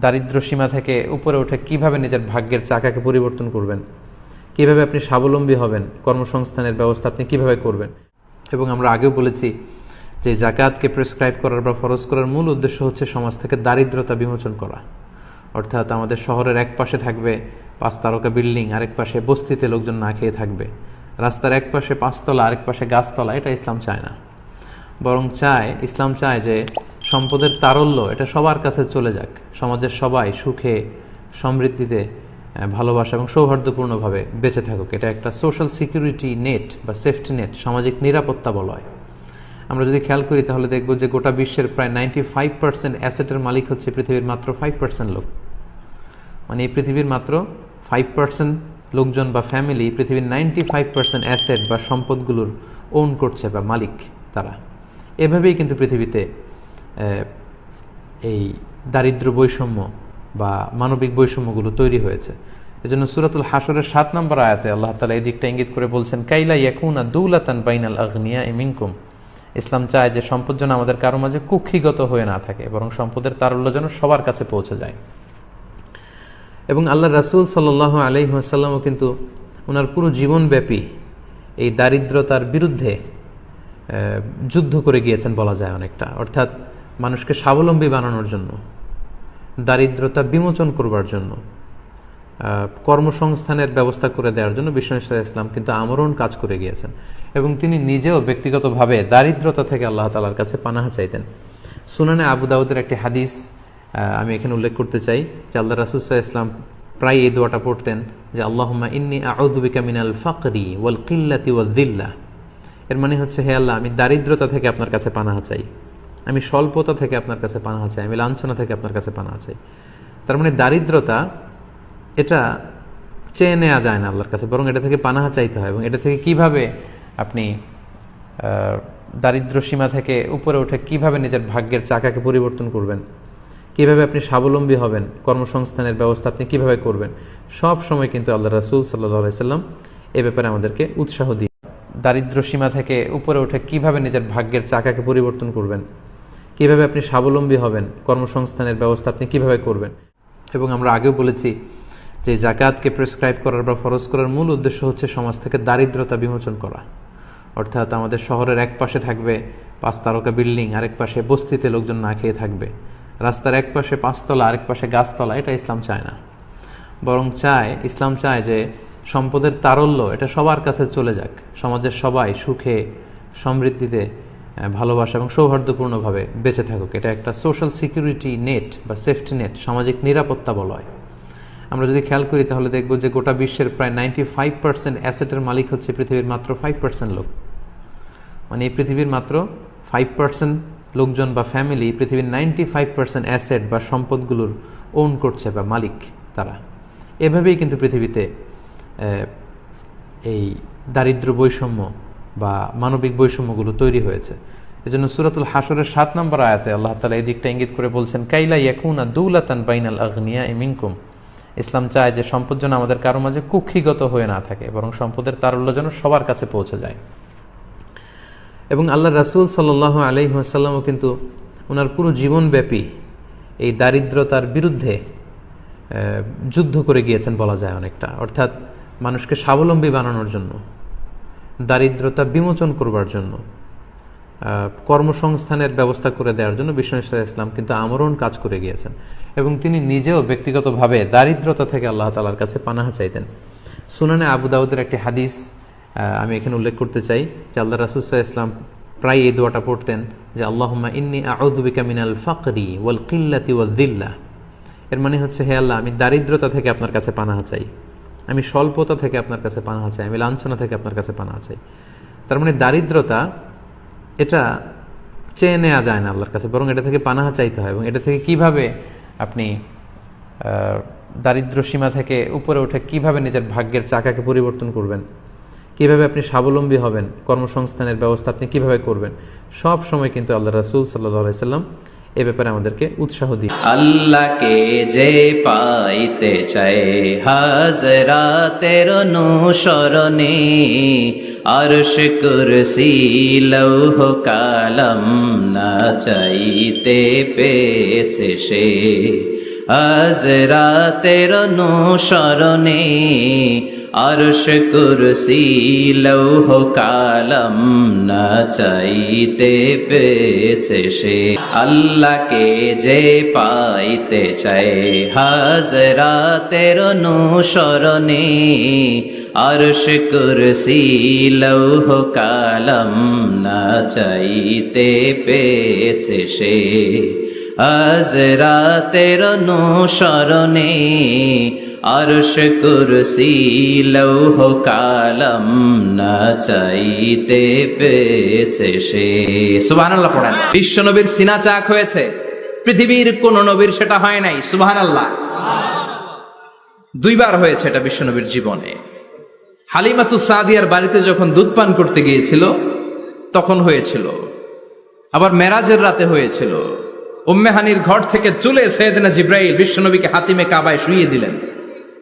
দারিদ্র সীমা থেকে উপরে উঠে কীভাবে নিজের ভাগ্যের চাকাকে পরিবর্তন করবেন? কীভাবে আপনি স্বাবলম্বী হবেন? কর্মসংস্থানের ব্যবস্থা আপনি কীভাবে করবেন? এবং আমরা আগেও বলেছি যে জাকাতকে প্রেসক্রাইব করার বা ফরজ করার মূল উদ্দেশ্য হচ্ছে সমাজ থেকে দারিদ্রতা বিমোচন করা। অর্থাৎ আমাদের শহরের এক পাশে থাকবে পাঁচ তারকা বিল্ডিং, আরেক পাশে বস্তিতে লোকজন না খেয়ে থাকবে। রাস্তার এক পাশে পাঁচতলা, আরেক পাশে গাছতলা, এটা ইসলাম চায় না। বরং চায়, ইসলাম চায় যে সম্পদের তারল্য, এটা সবার কাছে চলে যাক। সমাজের সবাই সুখে, সমৃদ্ধিতে ভালোবাসা এবং সৌহার্দ্যপূর্ণভাবে বেঁচে থাকুক। এটা একটা সোশ্যাল সিকিউরিটি নেট বা সেফটি নেট সামাজিক নিরাপত্তা বলয় আমরা যদি খেয়াল করি তাহলে দেখব যে গোটা বিশ্বের প্রায় নাইনটি ফাইভ পার্সেন্ট অ্যাসেটের মালিক হচ্ছে পৃথিবীর মাত্র ফাইভ পার্সেন্ট লোক। মানে এই পৃথিবীর মাত্র ফাইভ পার্সেন্ট লোকজন বা ফ্যামিলি পৃথিবীর নাইনটি ফাইভ পার্সেন্ট অ্যাসেট বা সম্পদগুলোর ওন করছে বা মালিক তারা। এভাবেই কিন্তু পৃথিবীতে এই দারিদ্র বৈষম্য বা মানবিক বৈষম্যগুলো তৈরি হয়েছে। এজন্য সুরাতুল হাসরের সাত নম্বর আয়াতে আল্লাহ তালা এই দিকটা ইঙ্গিত করে বলছেন, কাইলা ইয়াকুনা দৌলাতান বাইনাল আগনিয়া ইমিনকুম ইসলাম চায় যে সম্পদ যেন আমাদের কারও মাঝে কুক্ষিগত হয়ে না থাকে, বরং সম্পদের তারল্য যেন সবার কাছে পৌঁছে যায়। এবং আল্লাহ রাসুল সাল্লাহ আলহিহাসাল্লামও কিন্তু ওনার পুরো জীবনব্যাপী এই দারিদ্রতার বিরুদ্ধে যুদ্ধ করে গিয়েছেন বলা যায় অনেকটা। অর্থাৎ মানুষকে স্বাবলম্বী বানানোর জন্য, দারিদ্রতা বিমোচন করবার জন্য কর্মসংস্থানের ব্যবস্থা করে দেওয়ার জন্য বিষ্ণু ইসলাম কিন্তু আমরণ কাজ করে গিয়েছেন। এবং তিনি নিজেও ব্যক্তিগতভাবে দারিদ্রতা থেকে আল্লাহ তালার কাছে পানাহা চাইতেন। সুনানে আবু দাউদের একটি হাদিস আমি এখানে উল্লেখ করতে চাই যে আল্লাহ রাসুসাহ ইসলাম প্রায় এই দোয়াটা পড়তেন যে, আল্লাহম্মা ইন্নি আউদ্দিকা মিনাল ফাকরি ওয়াল কিল্লাতি ওয়াল দিল্লা এর মানে হচ্ছে, হে আল্লাহ, আমি দারিদ্রতা থেকে আপনার কাছে পানাহা চাই। আমি স্বল্পতা থেকে আপনার কাছে পানাহা চাই, আমি লাঞ্ছনা থেকে আপনার কাছে পানা চাই। তার মানে দারিদ্রতা, এটা চেয়ে নেওয়া যায় না আল্লাহর কাছে, বরং এটা থেকে পানাহা চাইতে হয় এবং এটা থেকে কীভাবে আপনি দারিদ্র সীমা থেকে উপরে উঠে কীভাবে নিজের ভাগ্যের চাকাকে পরিবর্তন করবেন? কীভাবে আপনি স্বাবলম্বী হবেন? কর্মসংস্থানের ব্যবস্থা আপনি কীভাবে করবেন? সব সময় কিন্তু আল্লাহ রাসুল সাল্লাহ সাল্লাম এ ব্যাপারে আমাদেরকে উৎসাহ দিয়ে দারিদ্র সীমা থেকে উপরে উঠে কীভাবে নিজের ভাগ্যের চাকাকে পরিবর্তন করবেন? কীভাবে আপনি স্বাবলম্বী হবেন, কর্মসংস্থানের ব্যবস্থা আপনি কীভাবে করবেন। এবং আমরা আগেও বলেছি যে জাকাতকে প্রেসক্রাইব করার বা ফরজ করার মূল উদ্দেশ্য হচ্ছে সমাজ থেকে দারিদ্রতা বিমোচন করা। অর্থাৎ আমাদের শহরের এক পাশে থাকবে পাঁচ তারকা বিল্ডিং, আরেক পাশে বস্তিতে লোকজন না খেয়ে থাকবে। রাস্তার এক পাশে পাঁচতলা, আরেক পাশে গাছতলা, এটা ইসলাম চায় না। বরং চায়, ইসলাম চায় যে সম্পদের তারল্য এটা সবার কাছে চলে যাক। সমাজের সবাই সুখে, সমৃদ্ধিতে ভালোবাসা এবং সৌহার্দ্যপূর্ণভাবে বেঁচে থাকুক। এটা একটা সোশ্যাল সিকিউরিটি নেট বা সেফটি নেট সামাজিক নিরাপত্তা বলয় আমরা যদি খেয়াল করি তাহলে দেখব যে গোটা বিশ্বের প্রায় নাইনটি ফাইভ পার্সেন্ট অ্যাসেটের মালিক হচ্ছে পৃথিবীর মাত্র ফাইভ পার্সেন্ট লোক। মানে এই পৃথিবীর মাত্র ফাইভ পার্সেন্ট লোকজন বা ফ্যামিলি পৃথিবীর নাইনটি ফাইভ পার্সেন্ট অ্যাসেট বা সম্পদগুলোর ওন করছে বা মালিক তারা। এভাবেই কিন্তু পৃথিবীতে এই দারিদ্র বৈষম্য বা মানবিক বৈষম্যগুলো তৈরি হয়েছে। এজন্য সুরাতুল হাসরের সাত নম্বর আয়াতে আল্লাহ তালা এই দিকটা ইঙ্গিত করে বলছেন, কাইলা ইয়াকুনা দৌলাতান বাইনাল আগনিয়া ইমিনকুম ইসলাম চায় যে সম্পদ যেন আমাদের কারও মাঝে কুক্ষিগত হয়ে না থাকে, বরং সম্পদের তারল্য যেন সবার কাছে পৌঁছে যায়। এবং আল্লাহ রাসুল সাল্লাহ আলহিহাসাল্লামও কিন্তু ওনার পুরো জীবনব্যাপী এই দারিদ্রতার বিরুদ্ধে যুদ্ধ করে গিয়েছেন বলা যায় অনেকটা। অর্থাৎ মানুষকে স্বাবলম্বী বানানোর জন্য। দারিদ্রতা বিমোচন করবার জন্য কর্মসংস্থানের ব্যবস্থা করে দেওয়ার জন্য বিষ্ণু ইসলাম কিন্তু আমরণ কাজ করে গিয়েছেন। এবং তিনি নিজেও ব্যক্তিগতভাবে দারিদ্রতা থেকে আল্লাহ তালার কাছে পানাহা চাইতেন। সুনানে আবু দাউদের একটি হাদিস আমি এখানে উল্লেখ করতে চাই যে আল্লাহ রাসুসাহ ইসলাম প্রায় এই দোয়াটা পড়তেন যে, আল্লাহম্মা ইন্নি আউদ্দিকা মিনাল ফাকরি ওয়াল কিল্লাতি ওয়াল দিল্লা এর মানে হচ্ছে, হে আল্লাহ, আমি দারিদ্রতা থেকে আপনার কাছে পানাহা চাই। আমি স্বল্পতা থেকে আপনার কাছে পানা চাই, আমি লাঞ্ছনা থেকে আপনার কাছে পানা চাই। তার মানে দারিদ্রতা, এটা চেয়ে নেওয়া যায় না আল্লাহর কাছে, বরং এটা থেকে পানাহা চাইতে হয়। এবং এটা থেকে কীভাবে আপনি দারিদ্র সীমা থেকে উপরে উঠে কীভাবে নিজের ভাগ্যের চাকাকে পরিবর্তন করবেন? কীভাবে আপনি স্বাবলম্বী হবেন, কর্মসংস্থানের ব্যবস্থা আপনি কীভাবে করবেন, সব সময় কিন্তু আল্লাহ রাসুল সাল্লাহ সাল্লাম এ ব্যাপারে আমাদেরকে উৎসাহ দিই আল্লাহকে যে পাইতে চায়, হাজরাতের অনুসরণে আরশ কুরসি লৌহ কালম না চাইতে পেয়েছে সে। আজ রাতের অনুসরণে আরশ কুরসি লৌহ কালম না চাইতে পেয়েছে সে। আল্লাহকে যে পাইতে চায়, হাজরাতের অনুসরণে আরশ কুরসি লৌহ কালম না চাইতে পেয়েছে সে। আজ রাতের অনুসরণে আরশ কুরসি লৌহ কালম না চাইতে পেয়েছে সে। সুবহানাল্লাহ পড়েন। বিশ্ব নবীর সিনা চাক হয়েছে। পৃথিবীর কোন নবীর সেটা হয় নাই। সুবহানাল্লাহ। দুইবার হয়েছে এটা বিশ্বনবীর জীবনে। হালিমাতু সাদিয়ার বাড়িতে যখন দুধ পান করতে গিয়েছিল, তখন হয়েছিল। আবার মেরাজের রাতে হয়েছিল। উম্মেহানির ঘর থেকে চলে সৈয়দনা জিব্রাইল বিশ্বনবীকে হাতিমে কাবায় শুইয়ে দিলেন।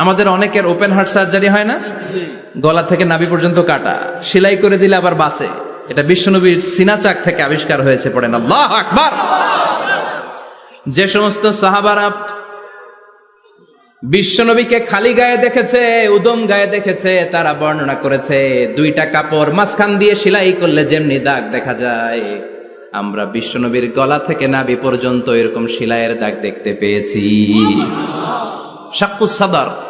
আমাদের অনেকের ওপেন হার্ট সার্জারি হয় না? গলা থেকে নাভি পর্যন্ত কাটা। সেলাই করে দিলে আবার বাঁচে। এটা বিশ্বনবীর সিনা চাক থেকে আবিষ্কার হয়েছে পড়েন। আল্লাহ আকবার! যে সমস্ত সাহাবারা বিশ্বনবীকে খালি গায়ে দেখেছে উদম গায়ে দেখেছে তারা বর্ণনা করেছে দুইটা কাপড় মাঝখান দিয়ে সেলাই করলে যেমনি দাগ দেখা যায়। আমরা বিশ্বনবীর গলা থেকে নাভি পর্যন্ত এরকম সেলাইয়ের দাগ দেখতে পেয়েছি। শাক্কু সাদার।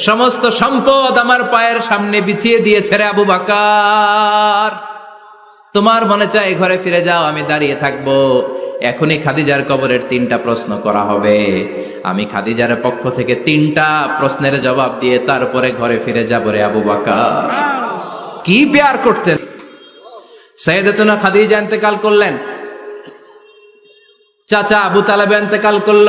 সমস্ত সম্পদ আমার পায়ের সামনে বিছিয়ে দিয়েছে রে আবু বাকার। তোমার মনে চায় ঘরে ফিরে যাও, আমি দাঁড়িয়ে থাকব। এখনই খাদিজার কবরের তিনটা প্রশ্ন করা হবে। আমি খাদিজার পক্ষ থেকে তিনটা প্রশ্নের জবাব দিয়ে তারপরে ঘরে ফিরে যাব রে আবু বাকার। কি পেয়ার করতেন? সৈয়দতুনা খাদিজা ইন্তেকাল করলেন। চাচা আবু তালেব ইন্তেকাল করল।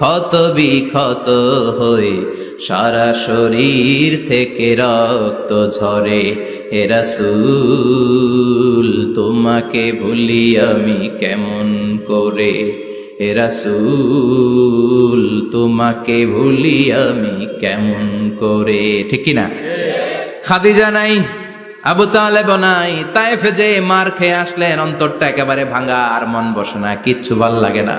ক্ষত বিক্ষত হয়ে সারা শরীর থেকে রক্ত ঝরে। হেরাসুল তোমাকে ভুলি আমি কেমন করে? হেরাসুল তোমাকে ভুলি আমি কেমন করে? ঠিক না খাদিজা নাই, আবু তালেব নাই তাইফে যে মার খেয়ে আসলেন, অন্তরটা একেবারে ভাঙা আর মন বসে না, কিচ্ছু ভালো লাগে না।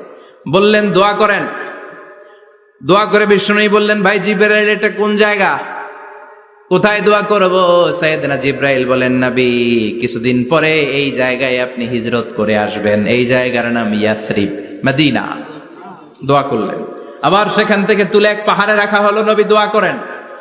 বললেন, দোয়া করেন। দোয়া করে বিষ্ণু বললেন, ভাই জিব্রাইল, এটা কোন জায়গা? কোথায় দোয়া করব? সৈয়দনা জিব্রাইল বলেন, নাবি, কিছুদিন পরে এই জায়গায় আপনি হিজরত করে আসবেন। এই জায়গার নাম ইয়াসরিব, মদিনা। দোয়া করলেন। আবার সেখান থেকে তুলে এক পাহাড়ে রাখা হলো, নবী, দোয়া করেন।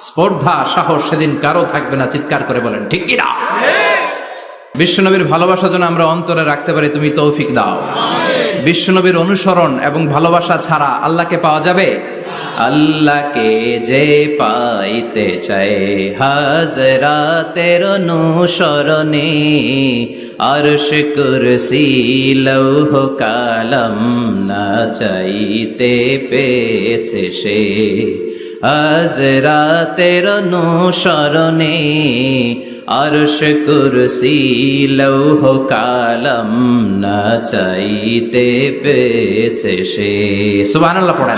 স্পর্ধা, সাহস সেদিন কারও থাকবে না, চিৎকার করে বলেন, ঠিক কিনা বিশ্বনবীর ভালোবাসা যেন আমরা অন্তরে রাখতে পারি, তুমি তৌফিক দাও। বিশ্বনবীর অনুসরণ এবং ভালোবাসা ছাড়া আল্লাহকে পাওয়া যাবে? আল্লাহকে যে পাইতে চায়, হাজরাতের অনুসরণে আরশ কুরসি, লৌহ কালম না চাইতে পেয়েছে সে। হাজরাতের অনুসরণে আরশ কুরসি লৌহ কালম না চাইতে পেয়েছে সে। সুবহানাল্লাহ পড়েন।